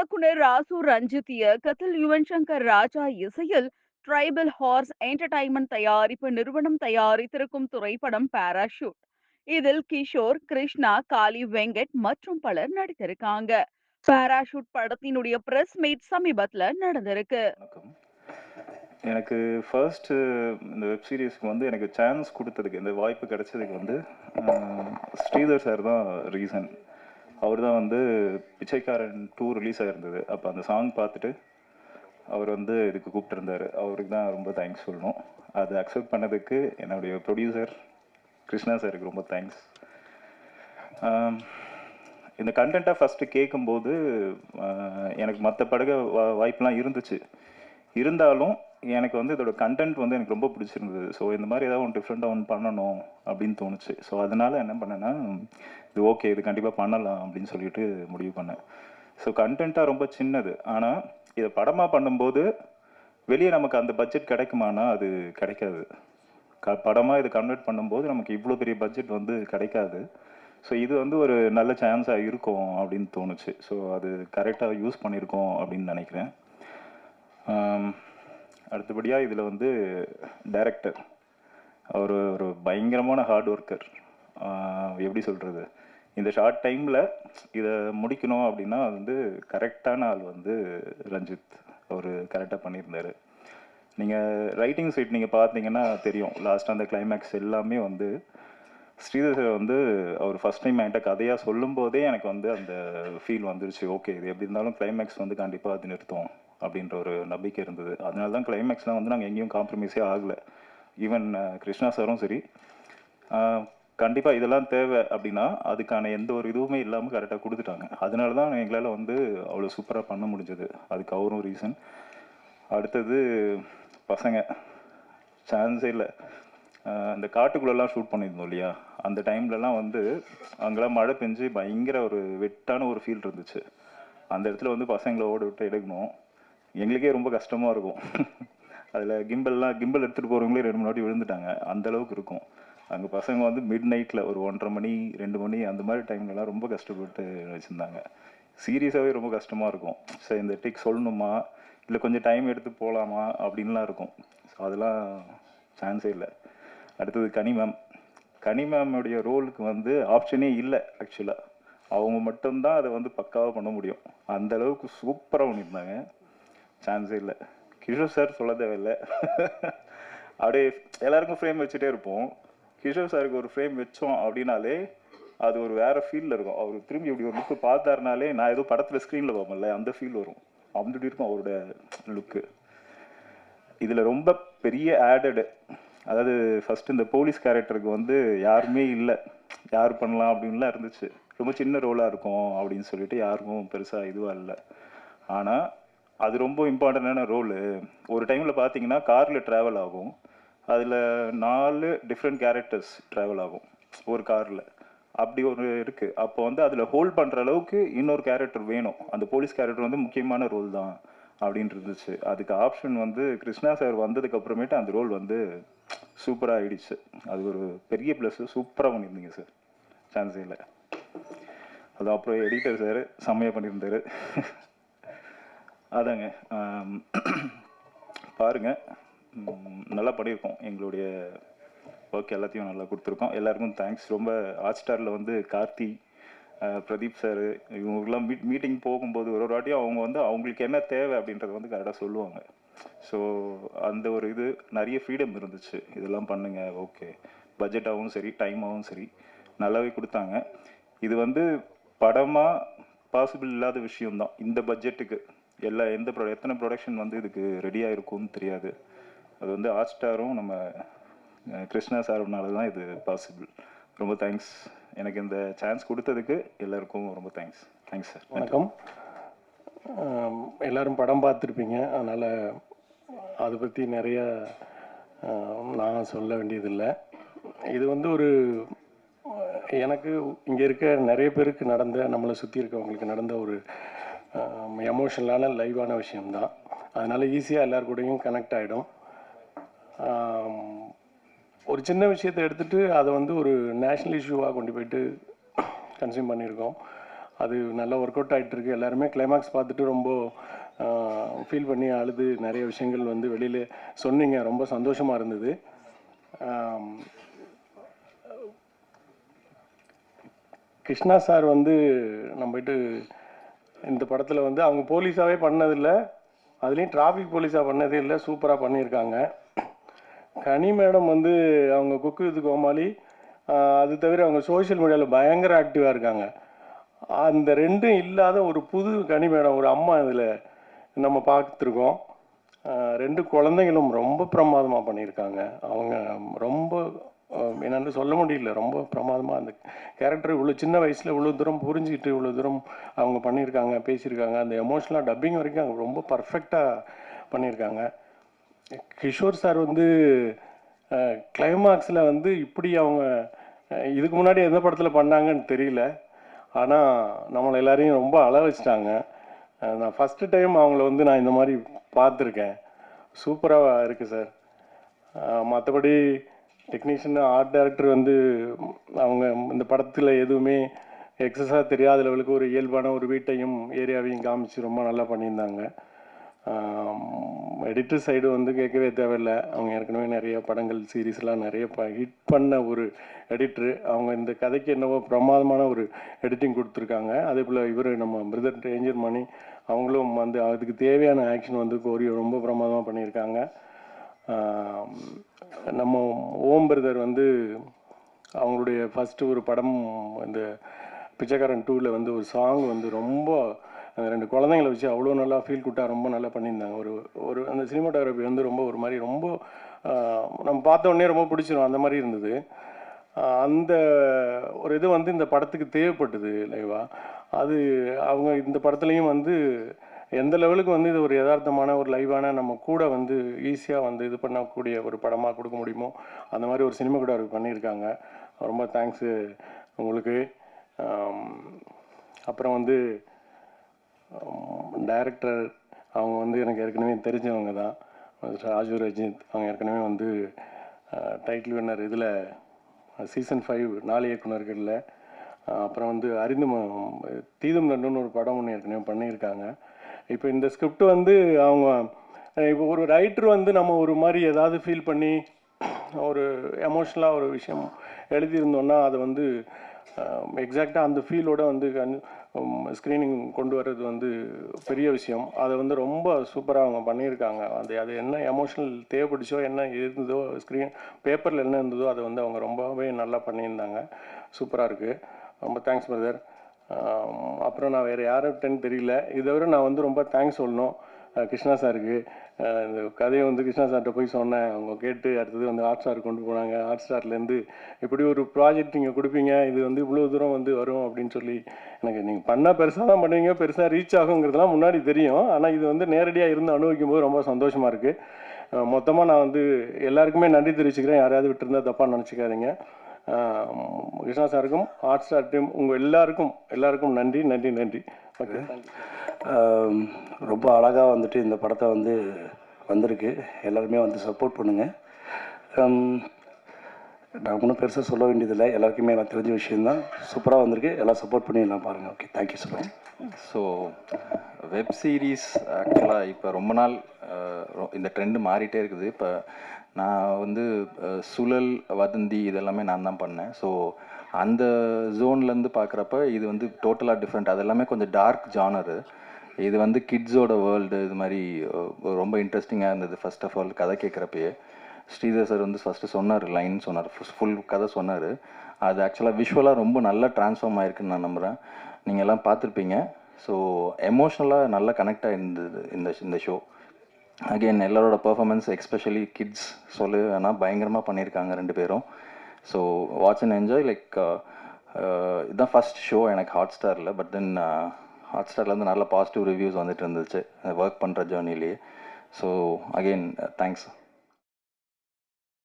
இயக்குனர் ராசு ரஞ்சித் இயக்கத்தில் யுவன் சங்கர் ராஜா இசையில் ட்ரைபல் ஹார்ஸ் என்டர்டைன்மெண்ட் தயாரிப்பு நிறுவனம் தயாரித்திருக்கும் திரைப்படம் பாராஷூட் இதில் கிஷோர் கிருஷ்ணா காளி வெங்கட் மற்றும் பலர் நடித்திருக்காங்க. பாராஷூட் படத்தினுடைய பிரஸ் மீட் சமீபத்துல நடந்திருக்கு. எனக்கு ஃபர்ஸ்ட் இந்த வெப் சீரிஸ்க்கு வந்து எனக்கு சான்ஸ் கொடுத்ததுக்கு இந்த வாய்ப்பு கிடைச்சதுக்கு வந்து ஸ்ரீதர் சார் தான் ரீசன் அவர் தான் வந்து பிச்சைக்காரன் டூ ரிலீஸ் ஆகிருந்தது அப்போ அந்த சாங் பார்த்துட்டு அவர் வந்து இதுக்கு கூப்பிட்டுருந்தார். அவருக்கு தான் ரொம்ப தேங்க்ஸ் சொல்லணும். அதை அக்செப்ட் பண்ணதுக்கு என்னுடைய ப்ரொடியூசர் கிருஷ்ணா சாருக்கு ரொம்ப தேங்க்ஸ் இந்த கண்டென்ட்டாக ஃபஸ்ட்டு கேட்கும்போது எனக்கு மற்ற படகு வா- வாய்ப்பெலாம் இருந்துச்சு. இருந்தாலும் எனக்கு வந்து இதோட கண்டென்ட் வந்து எனக்கு ரொம்ப பிடிச்சிருந்தது. ஸோ இந்த மாதிரி ஏதாவது ஒன்று டிஃப்ரெண்ட்டாக ஒன்று பண்ணணும் அப்படின்னு தோணுச்சு. ஸோ அதனால என்ன பண்ணேன்னா இது ஓகே இது கண்டிப்பாக பண்ணலாம் அப்படின்னு சொல்லிட்டு முடிவு பண்ணேன். ஸோ கண்டென்ட்டாக ரொம்ப சின்னது. ஆனால் இதை படமாக பண்ணும்போது வெளியே நமக்கு அந்த பட்ஜெட் கிடைக்குமானா அது கிடைக்காது. க படமாக இதை கன்வெர்ட் பண்ணும்போது நமக்கு இவ்வளோ பெரிய பட்ஜெட் வந்து கிடைக்காது. ஸோ இது வந்து ஒரு நல்ல சான்ஸாக இருக்கும் அப்படின்னு தோணுச்சு. ஸோ அது கரெக்டாக யூஸ் பண்ணியிருக்கோம் அப்படின்னு நினைக்கிறேன். அடுத்தபடியாக இதில் வந்து டைரக்டர் அவர் ஒரு பயங்கரமான ஹார்ட் ஒர்க்கர் எப்படி சொல்கிறது இந்த ஷார்ட் டைமில் இதை முடிக்கணும் அப்படின்னா அது வந்து கரெக்டான ஆள் வந்து ரஞ்சித் அவர் கரெக்டாக பண்ணியிருந்தார். நீங்கள் ரைட்டிங் சைட் நீங்கள் பார்த்தீங்கன்னா தெரியும். லாஸ்ட் அந்த கிளைமேக்ஸ் எல்லாமே வந்து ஸ்ரீதர் வந்து அவர் ஃபர்ஸ்ட் டைம் என்கிட்ட கதையாக சொல்லும்போதே எனக்கு வந்து அந்த ஃபீல் வந்துருச்சு. ஓகே இது எப்படி இருந்தாலும் கிளைமேக்ஸ் வந்து கண்டிப்பாக அது நிறுத்தும் அப்படின்ற ஒரு நம்பிக்கை இருந்தது. அதனால தான் கிளைமேக்ஸ்லாம் வந்து நாங்கள் எங்கேயும் காம்ப்ரமைஸே ஆகலை. ஈவன் கிருஷ்ணா சாரும் சரி. கண்டிப்பாக இதெல்லாம் தேவை அப்படின்னா அதுக்கான எந்த ஒரு இதுவுமே இல்லாமல் கரெக்டாக கொடுத்துட்டாங்க. அதனால தான் எங்களால் வந்து அவ்வளோ சூப்பராக பண்ண முடிஞ்சது. அதுக்கு அவரும் ரீசன் அடுத்தது பசங்க. சான்ஸே இல்லை. அந்த காட்டுக்குள்ளெல்லாம் ஷூட் பண்ணியிருந்தோம் இல்லையா? அந்த டைம்லலாம் வந்து அங்கெல்லாம் மழை பெஞ்சு பயங்கர ஒரு வெட்டான ஒரு ஃபீல் இருந்துச்சு. அந்த இடத்துல வந்து பசங்களை ஓட விட்டு எடுக்கணும். எங்களுக்கே ரொம்ப கஷ்டமாக இருக்கும். அதில் கிம்பல்லாம் கிம்பல் எடுத்துகிட்டு போகிறவங்களே ரெண்டு மூணு வாட்டி விழுந்துட்டாங்க. அந்த அளவுக்கு இருக்கும். அங்கே பசங்க வந்து மிட் நைட்டில் ஒரு ஒன்றரை மணி ரெண்டு மணி அந்த மாதிரி டைம்லலாம் ரொம்ப கஷ்டப்பட்டு வச்சுருந்தாங்க. சீரியஸாகவே ரொம்ப கஷ்டமாக இருக்கும். சரி இந்த டிக் சொல்லணுமா? இல்லை கொஞ்சம் டைம் எடுத்து போகலாமா அப்படின்லாம் இருக்கும். ஸோ அதெல்லாம் சான்ஸே இல்லை. அடுத்தது கனிமம். கனிமமுடைய ரோலுக்கு வந்து ஆப்ஷனே இல்லை ஆக்சுவலாக அவங்க மட்டும்தான் அதை வந்து பக்காவாக பண்ண முடியும். அந்த அளவுக்கு சூப்பராக பண்ணியிருந்தாங்க. சான்ஸே இல்லை. கிஷோர் சார் சொல்ல தேவையில்லை. அப்படியே எல்லாருக்கும் ஃப்ரேம் வச்சுட்டே இருப்போம். கிஷோர் சாருக்கு ஒரு ஃப்ரேம் வச்சோம் அப்படின்னாலே அது ஒரு வேற ஃபீல்ல இருக்கும். அவர் திரும்பி இப்படி ஒரு லுக்கு பார்த்தாருனாலே நான் ஏதோ படத்தில் ஸ்க்ரீனில் பார்ப்பேன்ல அந்த ஃபீல் வரும். அப்படி இருக்கும் அவரோட லுக்கு இதில் ரொம்ப பெரிய ஆடடு அதாவது ஃபஸ்ட்டு இந்த போலீஸ் கேரக்டருக்கு வந்து யாருமே இல்லை. யார் பண்ணலாம் அப்படின்லாம் இருந்துச்சு. ரொம்ப சின்ன ரோலாக இருக்கும் அப்படின்னு சொல்லிட்டு யாருக்கும் பெருசாக இதுவாக இல்லை. ஆனால் அது ரொம்ப இம்பார்ட்டண்டான ரோலு ஒரு டைமில் பார்த்தீங்கன்னா காரில் ட்ராவல் ஆகும். அதில் நாலு டிஃப்ரெண்ட் கேரக்டர்ஸ் ட்ராவல் ஆகும் ஒரு காரில் அப்படி ஒரு இருக்குது அப்போ வந்து அதில் ஹோல்ட் பண்ணுற அளவுக்கு இன்னொரு கேரக்டர் வேணும். அந்த போலீஸ் கேரக்டர் வந்து முக்கியமான ரோல் தான். அப்படின்னு இருந்துச்சு அதுக்கு ஆப்ஷன் வந்து கிருஷ்ணா சார் வந்ததுக்கு அப்புறமேட்டு அந்த ரோல் வந்து சூப்பராக ஆயிடுச்சு. அது ஒரு பெரிய ப்ளஸ் சூப்பராக பண்ணியிருந்தீங்க சார் சான்ஸே இல்லை அது அப்புறம் எடிட்டர் சார் செம்மையாக பண்ணியிருந்தார். அதாங்க பாருங்கள் பாருங்க. நல்லா பண்ணியிருக்கோம். எங்களுடைய ஒர்க் எல்லாத்தையும் நல்லா கொடுத்துருக்கோம். எல்லாருக்கும் தேங்க்ஸ் ரொம்ப ஹாட் ஸ்டாரில் வந்து கார்த்தி பிரதீப் சார் இவங்கெல்லாம் மீட் மீட்டிங் போகும்போது ஒரு ஒரு வாட்டியும் அவங்க வந்து அவங்களுக்கு என்ன தேவை அப்படின்றத வந்து கரெக்டாக சொல்லுவாங்க. ஸோ அந்த ஒரு இது நிறைய ஃப்ரீடம் இருந்துச்சு. இதெல்லாம் பண்ணுங்க ஓகே பட்ஜெட்டாகவும் சரி டைமாகவும் சரி. நல்லாவே கொடுத்தாங்க. இது வந்து படமாக பாசிபிள் இல்லாத விஷயம்தான். இந்த பட்ஜெட்டுக்கு எல்லா எந்த ப்ரொ எத்தனை ப்ரொடக்ஷன் வந்து இதுக்கு ரெடியாக இருக்கும்னு தெரியாது. அது வந்து ஹாட் ஸ்டாரும் நம்ம கிருஷ்ணா சார்னால தான் இது பாசிபிள் ரொம்ப தேங்க்ஸ் எனக்கு இந்த சான்ஸ் கொடுத்ததுக்கு எல்லாருக்கும் ரொம்ப தேங்க்ஸ் தேங்க்ஸ் சார் வணக்கம். எல்லாரும் படம் பார்த்துருப்பீங்க. அதனால் அதை பற்றி நிறைய நான் சொல்ல வேண்டியதில்லை. இது வந்து ஒரு எனக்கு இங்கே இருக்க நிறைய பேருக்கு நடந்த நம்மளை சுற்றி இருக்கவங்களுக்கு நடந்த ஒரு எமோஷனலான லைவான விஷயம்தான். அதனால் ஈஸியாக எல்லார் கூடயும் கனெக்ட் ஆகிடும் ஒரு சின்ன விஷயத்தை எடுத்துட்டு அதை வந்து ஒரு நேஷ்னல் இஷ்யூவாக கொண்டு போயிட்டு கன்சியூம் பண்ணியிருக்கோம். அது நல்லா ஒர்க் அவுட் ஆகிட்டு இருக்கு. எல்லாருமே கிளைமேக்ஸ் பார்த்துட்டு ரொம்ப ஃபீல் பண்ணி அழுது நிறைய விஷயங்கள் வந்து வெளியில் சொன்னீங்க. ரொம்ப சந்தோஷமாக இருந்தது. கிருஷ்ணா சார் வந்து நம்மகிட்ட இந்த படத்தில் வந்து அவங்க போலீஸாகவே பண்ணதில்லை. அதுலேயும் டிராஃபிக் போலீஸாக பண்ணதே இல்லை. சூப்பராக பண்ணியிருக்காங்க. கனி மேடம் வந்து அவங்க குக்கு வித் கோமாளி அது தவிர அவங்க சோஷியல் மீடியாவில் பயங்கர ஆக்டிவாக இருக்காங்க. அந்த ரெண்டும் இல்லாத ஒரு புது கனி மேடம் ஒரு அம்மா இதில் நம்ம பார்த்துருக்கோம். ரெண்டு குழந்தைங்களும் ரொம்ப பிரமாதமாக பண்ணியிருக்காங்க. அவங்க ரொம்ப என்னென்னு சொல்ல முடியல ரொம்ப பிரமாதமாக அந்த கேரக்டர் இவ்வளோ சின்ன வயசில் இவ்வளோ தூரம் புரிஞ்சுக்கிட்டு இவ்வளோ தூரம் அவங்க பண்ணியிருக்காங்க பேசியிருக்காங்க. அந்த எமோஷனலாக டப்பிங் வரைக்கும் அவங்க ரொம்ப பர்ஃபெக்டாக பண்ணியிருக்காங்க. கிஷோர் சார் வந்து கிளைமாக்ஸில் வந்து இப்படி அவங்க இதுக்கு முன்னாடி எந்த படத்தில் பண்ணாங்கன்னு தெரியல. ஆனால் நம்மளை எல்லாரையும் ரொம்ப அழ வச்சிட்டாங்க. நான் ஃபஸ்ட்டு டைம் அவங்கள வந்து நான் இந்த மாதிரி பார்த்துருக்கேன். சூப்பராக இருக்குது சார். மற்றபடி டெக்னீஷியன் ஆர்ட் டைரக்டர் வந்து அவங்க இந்த படத்தில் எதுவுமே எக்ஸஸாக தெரியாத லெவலுக்கு ஒரு இயல்பான ஒரு வீட்டையும் ஏரியாவையும் காமிச்சு ரொம்ப நல்லா பண்ணியிருந்தாங்க. எடிட்டர் சைடு வந்து கேட்கவே தேவையில்லை. அவங்க ஏற்கனவே நிறைய படங்கள் சீரீஸ்லாம் நிறைய ப ஹிட் பண்ண ஒரு எடிட்ரு அவங்க இந்த கதைக்கு என்னவோ பிரமாதமான ஒரு எடிட்டிங் கொடுத்துருக்காங்க. அதே போல் இவர் நம்ம பிரதர் ரேஞ்சர் மணி அவங்களும் வந்து அதுக்கு தேவையான ஆக்ஷன் வந்து கோரியோ ரொம்ப பிரமாதமாக பண்ணியிருக்காங்க. நம்ம ஓம் பிரதர் வந்து அவங்களுடைய ஃபஸ்ட்டு ஒரு படம் இந்த பிச்சைக்காரன் டூவில் வந்து ஒரு சாங் வந்து ரொம்ப அந்த ரெண்டு குழந்தைங்கள வச்சு அவ்வளோ நல்லா ஃபீல் குட்டா ரொம்ப நல்லா பண்ணியிருந்தாங்க. ஒரு ஒரு அந்த சினிமாட்டோகிராஃபி வந்து ரொம்ப ஒரு மாதிரி ரொம்ப நம்ம பார்த்த உடனே ரொம்ப பிடிச்சிரும். அந்த மாதிரி இருந்தது. அந்த ஒரு இது வந்து இந்த படத்துக்கு தேவைப்பட்டது லைவா. அது அவங்க இந்த படத்துலையும் வந்து எந்த லெவலுக்கு வந்து இது ஒரு யதார்த்தமான ஒரு லைவான நம்ம கூட வந்து ஈஸியாக வந்து இது பண்ணக்கூடிய ஒரு படமாக கொடுக்க முடியுமோ அந்த மாதிரி ஒரு சினிமா கூட அவர் பண்ணியிருக்காங்க. ரொம்ப தேங்க்ஸு உங்களுக்கு. அப்புறம் வந்து டைரக்டர் அவங்க வந்து எனக்கு ஏற்கனவே தெரிஞ்சவங்க தான். ராஜு ரஜித் அவங்க ஏற்கனவே வந்து டைட்டில் வின்னர் இதில் சீசன் ஃபைவ் நாலு இயக்குநர்களில் அப்புறம் வந்து அறிந்து தீதும் நண்டுன்னு ஒரு படம் ஒன்று ஏற்கனவே பண்ணியிருக்காங்க. இப்போ இந்த ஸ்கிரிப்ட் வந்து அவங்க இப்போ ஒரு ரைட்டர் வந்து நம்ம ஒரு மாதிரி ஏதாவது ஃபீல் பண்ணி ஒரு எமோஷ்னலாக ஒரு விஷயம் எழுதியிருந்தோன்னா அதை வந்து எக்ஸாக்டாக அந்த ஃபீலோட வந்து கண் ஸ்க்ரீனிங் கொண்டு வர்றது வந்து பெரிய விஷயம். அதை வந்து ரொம்ப சூப்பராக அவங்க பண்ணியிருக்காங்க. அது அது என்ன எமோஷனல் தேவைப்பட்டுச்சோ என்ன இருந்ததோ ஸ்க்ரீன் பேப்பரில் என்ன இருந்ததோ அதை வந்து அவங்க ரொம்பவே நல்லா பண்ணியிருந்தாங்க. சூப்பராக இருக்குது ரொம்ப தேங்க்ஸ் பிரதர் அப்புறம் நான் வேறு யார்கிட்டன்னு தெரியல. இதை விட நான் வந்து ரொம்ப தேங்க்ஸ் சொல்லணும். கிருஷ்ணா சாருக்கு இந்த கதையை வந்து கிருஷ்ணா சார்கிட்ட போய் சொன்னேன். அவங்க கேட்டு அடுத்தது வந்து ஹாட் ஸ்டார் கொண்டு போனாங்க. ஹாட் ஸ்டார்லேருந்து இப்படி ஒரு ப்ராஜெக்ட் நீங்கள் கொடுப்பீங்க. இது வந்து இவ்வளோ தூரம் வந்து வரும் அப்படின்னு சொல்லி எனக்கு நீங்கள் பண்ணால் பெருசாக தான் பண்ணுவீங்க. பெருசாக ரீச் ஆகுங்கிறதுலாம் முன்னாடி தெரியும். ஆனால் இது வந்து நேரடியாக இருந்து அனுபவிக்கும் போது ரொம்ப சந்தோஷமாக இருக்குது மொத்தமாக நான் வந்து எல்லாருக்குமே நன்றி தெரிவிச்சுக்கிறேன். யாரையாவது விட்டுருந்தா தப்பாக நினச்சிக்காதீங்க. கிருஷ்ணா சாருக்கும் ஹாட் ஸ்டார் டீம் உங்கள் எல்லாருக்கும் எல்லாருக்கும் நன்றி நன்றி நன்றி. ஓகே தேங்க்யூ ரொம்ப அழகாக வந்துட்டு இந்த படத்தை வந்து வந்திருக்கு. எல்லாருமே வந்து சப்போர்ட் பண்ணுங்கள் நான் ஒன்றும் பெருசாக சொல்ல வேண்டியதில்லை. எல்லாருக்குமே நான் தெரிஞ்ச விஷயந்தான் சூப்பராக வந்திருக்கு. எல்லாம் சப்போர்ட் பண்ணி எல்லாம் பாருங்கள் okay thank you so much so web series ஆக்சுவலாக இப்போ ரொம்ப நாள் ரொ- இந்த ட்ரெண்டு மாறிட்டே இருக்குது. இப்போ நான் வந்து சுழல் வதந்தி இதெல்லாமே நான் தான் பண்ணேன். ஸோ அந்த ஜோன்லேருந்து பார்க்குறப்ப இது வந்து டோட்டலாக டிஃப்ரெண்ட் அது எல்லாமே கொஞ்சம் டார்க் ஜானரு இது வந்து கிட்ஸோட வேர்ல்டு இது மாதிரி ரொம்ப இன்ட்ரெஸ்டிங்காக இருந்தது. ஃபர்ஸ்ட் ஆஃப் ஆல் கதை கேட்குறப்பயே ஸ்ரீதர் சார் வந்து ஃபஸ்ட்டு சொன்னார் லைன் சொன்னார் ஃபுல் கதை சொன்னார். அது ஆக்சுவலாக விஷுவலாக ரொம்ப நல்லா ட்ரான்ஸ்ஃபார்ம் ஆயிருக்குன்னு நான் நம்புகிறேன் நீங்கள் எல்லாம் பார்த்துருப்பீங்க. ஸோ எமோஷ்னலாக நல்லா கனெக்ட் ஆகிருந்தது இந்த இந்த ஷோ அகெயின் எல்லாரோட பெர்ஃபார்மன்ஸ் எக்ஸ்பெஷலி கிட்ஸ் சொல்லு ஆனால் பயங்கரமாக பண்ணியிருக்காங்க ரெண்டு பேரும். So watch and enjoy like இதுதான் ஃபஸ்ட் ஷோ எனக்கு ஹாட் ஸ்டாரில் பட் தென் ஹாட்ஸ்டார்லேருந்து நல்ல பாசிட்டிவ் ரிவ்யூஸ் வந்துட்டு இருந்துச்சு. ஒர்க் பண்ணுற ஜேர்னிலேயே ஸோ அகெயின் தேங்க்ஸ்